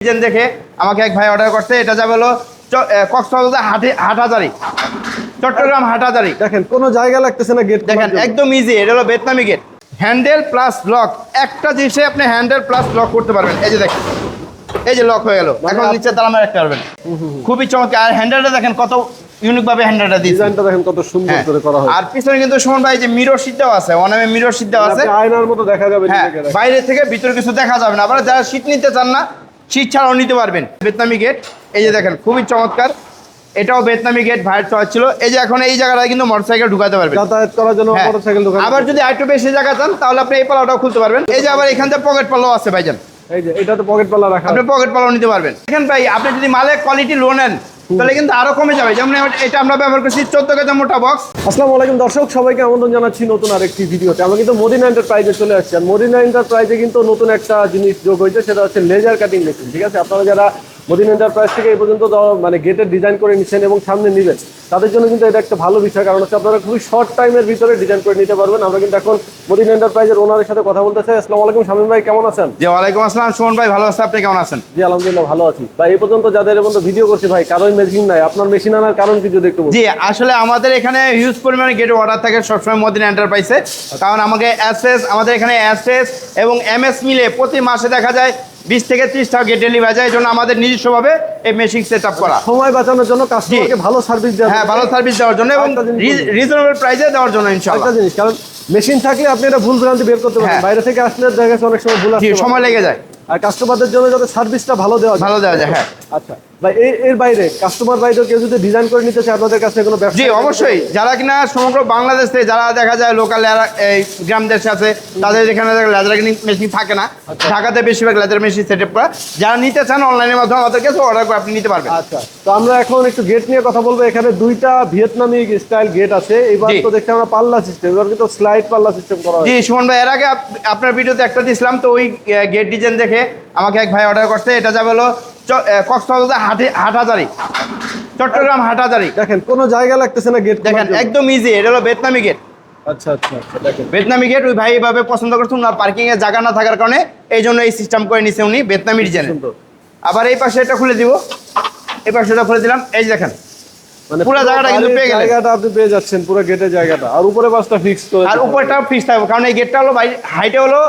Design দেখে আমাকে এক ভাই অর্ডার করছে এটা যাবে হলো কক্সবাজার হাটে হাটহাজারি চট্টগ্রাম হাটহাজারি। দেখেন কোনো জায়গা লাগতেছে না গেট দেখেন একদম ইজি এটা হলো বেতনামি গেট হ্যান্ডেল প্লাস লক একটা জিনিসে আপনি হ্যান্ডেল প্লাস লক করতে পারবেন। এই যে দেখেন এই যে লক হয়ে গেল। এখন আপ- নিচে তালা রাখতে পারবেন। খুবই চমৎকার। আর হ্যান্ডেলটা দেখেন কত ইউনিক ভাবে হ্যান্ডেলটা দিয়েছে। ডিজাইনটা দেখেন কত সুন্দর হ্যাঁ। করে করা হয় আর পিছনে কিন্তু সুমন ভাই যে মিরর সিটটাও আছে অনামে মিরর সিটটাও আছে। আয়নার মতো দেখা যাবে হ্যাঁ বাইরে থেকে ভিতরে কিছু দেখা যাবে না। আবার যারা শীত নিতে চান না শীত ছাড়াও নিতে পারবেন। বেতনামি গেট এই যে দেখেন খুবই চমৎকার। এটাও বেতনামি গেট ভাইয়ের চয়েস ছিল। এই যে এখন এই জায়গাটায় কিন্তু মোটরসাইকেল ঢুকাতে পারবেন। যাতায়াত করার জন্য মোটর মোটরসাইকেল দোকান আবার যদি আরেকটু বেশি জায়গা চান তাহলে আপনি এই পালাটাও খুলতে পারবেন। এই যে আবার এখান থেকে পকেট পাল্লাও আছে ভাইজান। এই যে এটা তো পকেট পাল্লা রাখা আপনি পকেট পাল্লাও নিতে পারবেন। দেখেন ভাই আপনি যদি মালের কোয়ালিটি লো নেন তাহলে কিন্তু আরও কমে যাবে। যেমন এটা আমরা ব্যবহার করছি চোদ্দ কেজি মোটা বক্স আসসালামু আলাইকুম দর্শক সবাইকে আমন্ত্রণ জানাচ্ছি নতুন আরেকটি ভিডিওতে। আমরা কিন্তু মদিনা এন্টারপ্রাইজে চলে আসছি। আর মদিনা এন্টারপ্রাইজে কিন্তু নতুন একটা জিনিস যোগ হয়েছে সেটা হচ্ছে লেজার কাটিং মেশিন ঠিক আছে? আপনারা যারা মদিনা এন্টারপ্রাইজ থেকে এই পর্যন্ত মানে গেটের ডিজাইন করে নিচ্ছেন এবং সামনে নেবেন। তাদের জন্য কিন্তু এটা একটা ভালো বিষয় কারণ হচ্ছে আপনারা খুবই শর্ট টাইমের ভিতরে ডিজাইন করে নিতে পারবেন। আমরা কিন্তু এখন মদিনা এন্টারপ্রাইজের ওনারের সাথে কথা বলতে চাই আসসালামু আলাইকুম শামীম ভাই কেমন আছেন? জি ওয়ালাইকুম আসসালাম সুমন ভাই ভালো আছে আপনি কেমন আছেন? জি আলহামদুলিল্লাহ ভালো আছি। ভাই এই পর্যন্ত যাদের এই পর্যন্ত ভিডিও করছি ভাই কারোই মেশিন নাই। আপনার মেশিন আনার কারণ কি যদি একটু জি আসলে আমাদের এখানে হিউজ পরিমাণে গেট অর্ডার থাকে সবসময় মদিনা এন্টারপ্রাইজে কারণ আমাকে অ্যাসেস আমাদের এখানে অ্যাসেস এবং এমএস মিলে প্রতি মাসে দেখা যায় বিশ থেকে ত্রিশটা গেট ডেলিভারি যায় এই জন্য আমাদের নিজস্বভাবে এই মেশিন সেট আপ করা। সময় বাঁচানোর জন্য কাস্টমারকে ভালো সার্ভিস দেওয়া হ্যাঁ ভালো সার্ভিস দেওয়ার জন্য এবং। রিজনেবল প্রাইসে দেওয়ার জন্য ইনশাআল্লাহ। একটা জিনিস কারণ মেশিন থাকলে আপনি এটা ভুল ভ্রান্তি বের করতে পারেন হ্যাঁ। বাইরে থেকে আসলে দেখা গেছে অনেক সময় ভুল আসে সময় লেগে যায়। আর কাস্টমারদের জন্য যাতে সার্ভিসটা ভালো দেওয়া ভালো দেওয়া যায় হ্যাঁ। আচ্ছা। ভাই এর বাইরে কাস্টমার বাইরে কেউ যদি ডিজাইন করে নিতে চায় আপনাদের কাছে কোনো ব্যবসা জি অবশ্যই। যারা কিনা সমগ্র বাংলাদেশ থেকে যারা দেখা যায় লোকাল এই গ্রাম দেশে আছে তাদের এখানে মেশিন থাকে না ঢাকাতে বেশিরভাগ মেশিন সেট আপ করা। যারা নিতে চান অনলাইনের মাধ্যমে আমাদের কাছে অর্ডার করে আপনি নিতে পারবেন। আচ্ছা তো আমরা এখন একটু গেট নিয়ে কথা বলব। এখানে দুইটা ভিয়েতনামি স্টাইল গেট আছে। এবার তো দেখছি আমরা পাল্লা সিস্টেম এবার কিন্তু স্লাইড পাল্লা সিস্টেম করা জি সুমন ভাই এর আগে আপনার ভিডিওতে একটা দিয়েছিলাম তো ওই গেট ডিজাইন দেখে আমাকে এক ভাই অর্ডার করছে। এটা যাবে হলো কক্সবাজার হাটে হাটহাজারি। চট্টগ্রাম হাটহাজারি। দেখেন কোনো জায়গা লাগতেছে না গেট দেখেন একদম ইজি এটা হলো বেতনামি গেট আচ্ছা আচ্ছা আচ্ছা দেখেন। বেতনামি গেট ওই ভাই এভাবে পছন্দ করছেন না পার্কিং এর জায়গা না থাকার কারণে এই জন্য এই সিস্টেম করে নিছে উনি বেতনামি সুন্দর। আবার এই পাশে এটা খুলে দিব। এই পাশে এটা খুলে দিলাম। এই দেখেন মানে পুরো জায়গাটা কিন্তু পেয়ে গেলেন। জায়গাটা আপনি পেয়ে যাচ্ছেন পুরো গেটের জায়গাটা। আর উপরে বাসটা ফিক্স করে আর। উপরটা ফিক্স থাকবে কারণ এই গেটটা হলো ভাই হাইটে হলো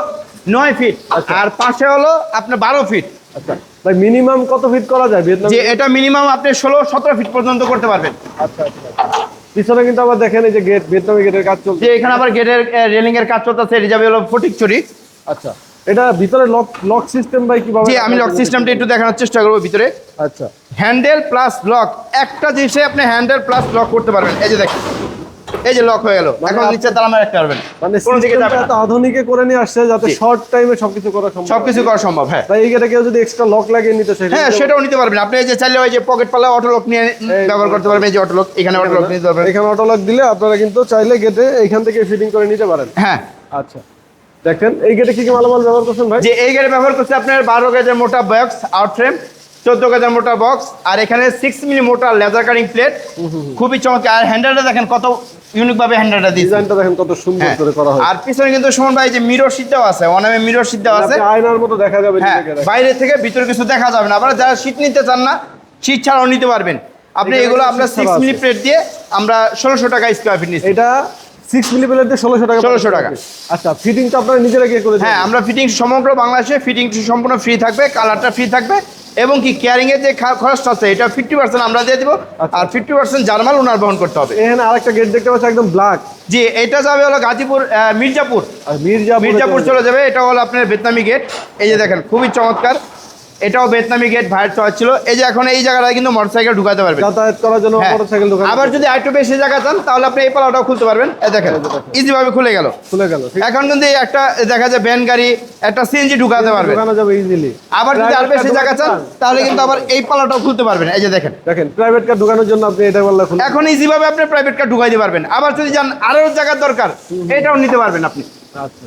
নয় ফিট আচ্ছা। আর পাশে হলো আপনার বারো ফিট আচ্ছা। ভাই মিনিমাম কত ফিট করা যায় ভিয়েতনাম যে এটা মিনিমাম আপনি ষোলো সতেরো ফিট পর্যন্ত করতে পারবেন। আচ্ছা আচ্ছা। পিছনে কিন্তু আবার দেখেন এই যে গেট ভিয়েতনামি গেটের কাজ চলছে। যে এখানে আবার গেটের রেলিং এর কাজ চলতেছে এটা যাবে হলো ফটিক চুরি। আচ্ছা। এটা ভিতরে লক লক সিস্টেম ভাই কীভাবে যে আমি লক সিস্টেমটা একটু। দেখানোর চেষ্টা করব ভিতরে। আচ্ছা। হ্যান্ডেল প্লাস লক একটা জিনিসে আপনি হ্যান্ডেল প্লাস লক করতে পারবেন। এই যে দেখেন। এই যে লক হয়ে গেল। মানে এখন নিচে তালা রাখতে পারবেন। মানে কোনো দিকে যাবে না। আধুনিকে করে নিয়ে আসছে যাতে শর্ট টাইমে সবকিছু করা সম্ভব সবকিছু করা সম্ভব হ্যাঁ। তাই এই গেটে কেউ যদি এক্সট্রা লক লাগিয়ে নিতে চায় হ্যাঁ সেটাও নিতে পারবেন। আপনি এই যে চাইলে ওই যে পকেট পাল্লা অটো লক নিয়ে ব্যবহার করতে পারবেন এই যে অটো লক এখানে অটো লক নিতে পারবেন। এখানে অটো লক দিলে আপনারা কিন্তু চাইলে গেটে এইখান থেকে ফিটিং করে নিতে পারেন। হ্যাঁ। আচ্ছা। দেখেন এই গেটে কি কি মালামাল ব্যবহার করছেন ভাই? যে এই গাড়ি ব্যবহার করছে আপনার বারো গেজের মোটা বক্স আউট ফ্রেম চোদ্দ গেজের মোটা বক্স আর এখানে সিক্স মিলি মোটা লেজার কাটিং প্লেট খুবই চমৎকার। আর হ্যান্ডেলটা দেখেন কত ইউনিক ভাবে হ্যান্ডেলটা দিয়েছে। ডিজাইনটা দেখেন কত সুন্দর হ্যাঁ। করে করা হয় আর পিছনে কিন্তু সুমন ভাই যে মিরর আছে অনামে মিরর সিটটাও আছে। আয়নার মতো দেখা যাবে হ্যাঁ বাইরে থেকে ভিতরে কিছু দেখা যাবে না। আবার যারা নিতে চান না ছাড়াও নিতে পারবেন। আপনি এগুলো আপনার সিক্স মিলি প্লেট দিয়ে আমরা ষোলোশো টাকা স্কোয়ার ফিট নিচ্ছি। এটা সিক্স মিলি প্লেট দিয়ে ষোলোশো টাকা 1600 টাকা। আচ্ছা ফিটিং তো আপনারা নিজেরা গিয়ে করে হ্যাঁ আমরা ফিটিং সমগ্র বাংলাদেশে ফিটিং সম্পূর্ণ ফ্রি থাকবে কালারটা ফ্রি থাকবে। এবং কি কেয়ারিং এর যে খরচটা আছে এটা ফিফটি পার্সেন্ট আমরা দিয়ে দিব আচ্ছা। আর ফিফটি পার্সেন্ট জার্মাল ওনার বহন করতে হবে। এখানে আরেকটা গেট দেখতে পাচ্ছি একদম ব্ল্যাক জি এটা যাবে হলো গাজীপুর মির্জাপুর। আর মির্জাপুর মির্জাপুর চলে যাবে এটা হলো আপনার বেতনামি গেট এই যে দেখেন খুবই চমৎকার। এটাও বেতনামি গেট ভাইয়ের চয়েস ছিল। এই যে এখন এই জায়গাটায় কিন্তু মোটরসাইকেল ঢুকাতে পারবেন যাতায়াত করার জন্য হ্যাঁ। মোটরসাইকেল দোকান আবার যদি আরেকটু বেশি জায়গা চান তাহলে আপনি এই পালাটাও খুলতে পারবেন। এই দেখেন ইজি ভাবে খুলে গেল। খুলে গেল এখন কিন্তু এই একটা দেখা যায় ভ্যান গাড়ি একটা সিএনজি ঢুকাতে পারবেন দোকানে যাবে ইজিলি আবার যদি আর বেশি জায়গা চান তাহলে কিন্তু আবার এই পালাটাও খুলতে পারবেন। এই যে দেখেন। দেখেন প্রাইভেট কার ঢুকানোর জন্য আপনি এটা বললে এখন ইজি ভাবে আপনি প্রাইভেট কার ঢুকাইতে পারবেন। আবার যদি যান আরও জায়গার দরকার এটাও নিতে পারবেন আপনি। আচ্ছা।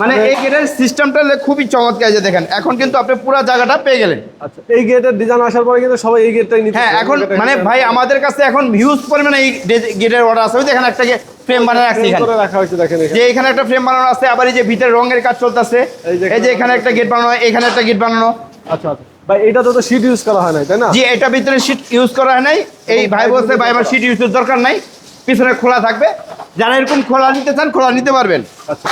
মানে এই গেটের সিস্টেমটা খুবই চমৎকার যে দেখেন এখন কিন্তু আপনি পুরো জায়গাটা পেয়ে গেলেন। আচ্ছা এই গেটের ডিজাইন আসার পরে কিন্তু সবাই এই গেটটাই নিতে হ্যাঁ এখন মানে ভাই আমাদের কাছে এখন হিউজ পরিমাণে এই গেটের অর্ডার আছে। ওই দেখেন একটা ফ্রেম বানানো frame এখানে। রাখা হয়েছে দেখেন যে এখানে একটা ফ্রেম বানানো আছে আবার এই যে ভিতরে রঙের কাজ চলতেছে। এই যে এখানে একটা গেট বানানো এখানে একটা গেট বানানো। আচ্ছা আচ্ছা। ভাই এটাতে তো শীট ইউজ করা হয় না তাই না? জি এটা ভিতরে সিট ইউজ করা হয় নাই। এই ভাই বলছে বলতে ভাই আমার। সিট ইউজের দরকার নাই। পিছনে খোলা থাকবে। যারা এরকম খোলা নিতে চান খোলা নিতে পারবেন। আচ্ছা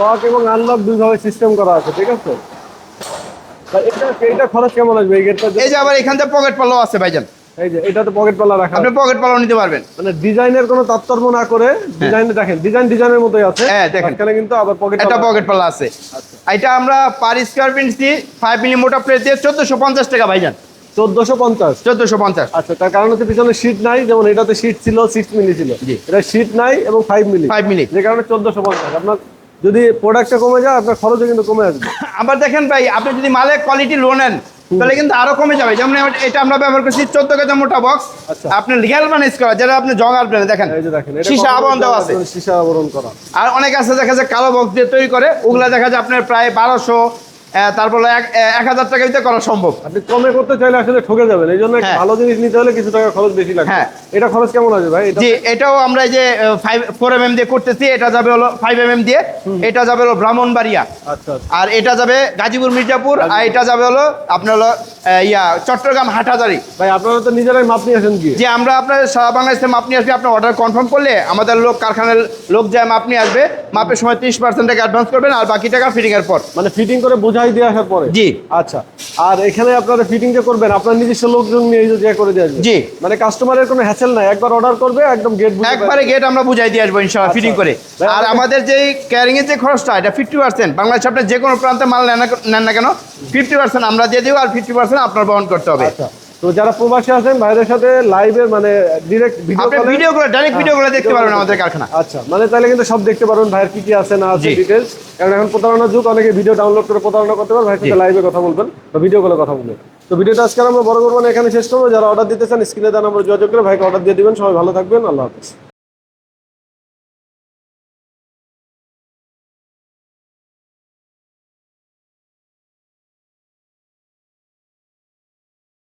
লক এবং আনলক দুইভাবে সিস্টেম করা আছে ঠিক আছে? এটা এটা খরচ কেমন আসবে? এই গেটটা এই যে আবার এখান থেকে পকেট পাল্লাও আছে ভাইজান। এই যে এটাতে পকেট পাল্লা রাখা আপনি পকেট পাল্লাও নিতে পারবেন। মানে ডিজাইনের কোনো তারতম্য না করে ডিজাইনে দেখেন ডিজাইন ডিজাইনের মতোই আছে। হ্যাঁ, দেখেন। এখানে কিন্তু আবার পকেট একটা পকেট পাল্লা আছে। এটা আমরা পার স্কোয়ার ফিট মিলি মোটা প্লেট দিয়ে চোদ্দশো পঞ্চাশ টাকা ভাইজান। চোদ্দশো পঞ্চাশ? চোদ্দশো পঞ্চাশ। আচ্ছা তার কারণ হচ্ছে পিছনে শীট নাই যেমন এটাতে শীট ছিল সিক্স মিলি ছিল। এটা শীট নাই এবং ফাইভ মিলি ফাইভ মিলি যে কারণে চোদ্দশো পঞ্চাশ। আপনার যদি প্রোডাক্টটা কমে যায় আপনার খরচও কিন্তু কমে আসবে। আবার দেখেন ভাই আপনি যদি মালের কোয়ালিটি লো নেন তাহলে কিন্তু আরও কমে যাবে। যেমন এটা আমরা ব্যবহার করছি চোদ্দ কেজি মোটা বক্স আচ্ছা। আপনি লিগাল মানেজ করা যেটা আপনি জগার প্লেনে দেখেন সীসা আবরণ দেওয়া আছে। সীসা আবরণ করা। আর অনেক আছে দেখা যায় কালো বক্স দিয়ে তৈরি করে ওগুলা দেখা যায় আপনার প্রায় বারোশো তারপর এক হাজার টাকা দিতে করা সম্ভব। আপনি কমে করতে চাইলে আসলে ঠকে যাবেন এই জন্য হ্যাঁ। ভালো জিনিস নিতে হলে কিছু টাকা খরচ বেশি লাগবে। হ্যাঁ। এটা খরচ কেমন আছে ভাই? জি এটাও আমরা এই যে ফাইভ ফোর এম দিয়ে করতেছি এটা যাবে হলো ফাইভ এম দিয়ে এটা যাবে হলো ব্রাহ্মণবাড়িয়া। আচ্ছা আচ্ছা। আর এটা যাবে গাজীপুর মির্জাপুর আর এটা যাবে হলো আপনার হলো ইয়া চট্টগ্রাম হাটহাজারি। ভাই আপনারা তো নিজেরাই মাপ নিয়ে আসেন কি? যে আমরা আপনার সারা বাংলাদেশে মাপ নিয়ে আসবে আপনার অর্ডার কনফার্ম করলে আমাদের লোক কারখানার লোক যায় মাপ নিয়ে আসবে মাপের সময় ত্রিশ পার্সেন্ট টাকা অ্যাডভান্স করবেন আর বাকি টাকা ফিটিং এর পর। মানে ফিটিং করে বোঝাই দিয়ে আসার পরে? জি। আচ্ছা। আর এখানে আপনারা ফিটিং যে করবেন আপনার নিজস্ব লোকজন নিয়ে যে করে দিয়ে আসবে। জি। মানে কাস্টমারের কোনো হ্যাসেল নাই একবার অর্ডার করবে একদম গেট একবারে গেট আমরা বুঝাই দিয়ে আসব ইনশাল্লাহ আচ্ছা। ফিটিং করে। ভাই, আর আমাদের যে ক্যারিং এর যে খরচটা এটা ফিফটি পার্সেন্ট বাংলাদেশ আপনার যে কোনো প্রান্তে মাল নেন না- কেন ফিফটি পার্সেন্ট আমরা দিয়ে দিব আর ফিফটি পার্সেন্ট আপনার বহন করতে হবে। আচ্ছা। তো যারা প্রবাসী আছেন ভাইদের সাথে লাইভে মানে ডিরেক্ট ভিডিও আপনি ভিডিওগুলো ডাইরেক্ট ভিডিওগুলো দেখতে পারবেন আমাদের কারখানা। আচ্ছা মানে তাহলে কিন্তু সব দেখতে পারবেন ভাইয়ের কি কি আছে না আছে ডিটেইলস কারণ এখন প্রতারণার যুগ অনেকে ভিডিও ডাউনলোড করে প্রতারণা করতে পারে ভাইয়ের সাথে লাইভে কথা বলবেন বা ভিডিও কলে কথা বলবেন। তো ভিডিওটা আজকে আমরা বড় করব না এখানে শেষ করব। যারা অর্ডার দিতে চান স্ক্রিনে দেওয়া নম্বর যোগাযোগ করে ভাইকে অর্ডার দিয়ে দিবেন। সবাই ভালো থাকবেন আল্লাহ হাফিজ।